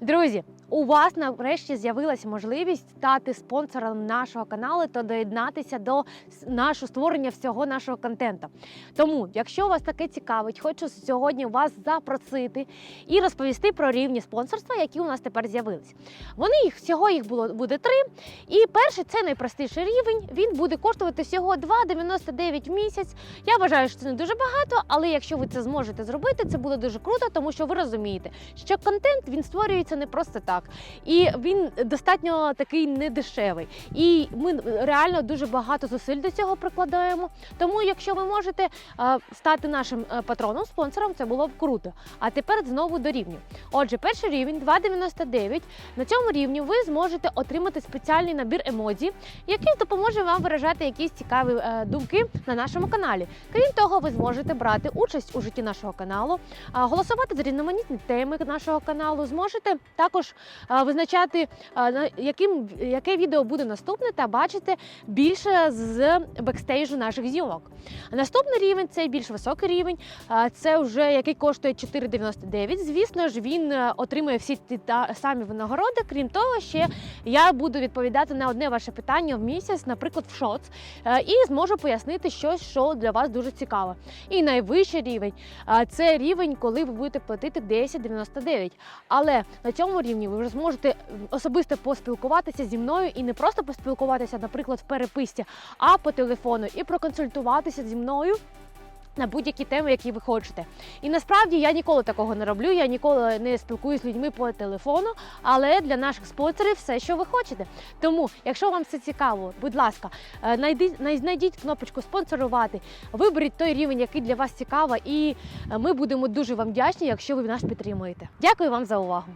Друзі, у вас нарешті з'явилася можливість стати спонсором нашого каналу та доєднатися до нашого створення всього нашого контенту. Тому, якщо вас таке цікавить, хочу сьогодні вас запросити і розповісти про рівні спонсорства, які у нас тепер з'явились. Вони їх всього їх було буде три. І перший це найпростіший рівень. Він буде коштувати всього 2,99 в місяць. Я вважаю, що це не дуже багато, але якщо ви це зможете зробити, це буде дуже круто, тому що ви розумієте, що контент він створюється не просто так, і він достатньо такий недешевий. І ми реально дуже багато зусиль до цього прикладаємо. Тому, якщо ви можете е, стати нашим е, патроном, спонсором, це було б круто. А тепер знову до рівнів. Отже, перший рівень 2,99. На цьому рівні ви зможете отримати спеціальний набір емодзі, який допоможе вам виражати якісь цікаві е, думки на нашому каналі. Крім того, ви зможете брати участь у житті нашого каналу, голосувати за різноманітні теми нашого каналу. Зможете також визначати, яким яке відео буде наступне, та бачити більше з бекстейжу наших зйомок. Наступний рівень це більш високий рівень. Це вже який коштує 4,99. Звісно ж, він е, отримує всі ті та самі винагороди. Крім того, ще я буду відповідати на одне ваше питання в місяць, наприклад, в шоц, е, і зможу пояснити щось, що для вас дуже цікаве. І найвищий рівень це рівень, коли ви будете платити 10,99. Але на цьому рівні ви вже зможете особисто поспілкуватися зі мною і не просто поспілкуватися, наприклад, в переписці, а по телефону і проконсультуватися зі мною. На будь-які теми, які ви хочете. І насправді я ніколи такого не роблю, я ніколи не спілкуюся з людьми по телефону, але для наших спонсорів все, що ви хочете. Тому, якщо вам це цікаво, будь ласка, е, найдіть, най- знайдіть кнопочку спонсорувати, виберіть той рівень, який для вас цікаво, і е, ми будемо дуже вам вдячні, якщо ви нас підтримуєте. Дякую вам за увагу.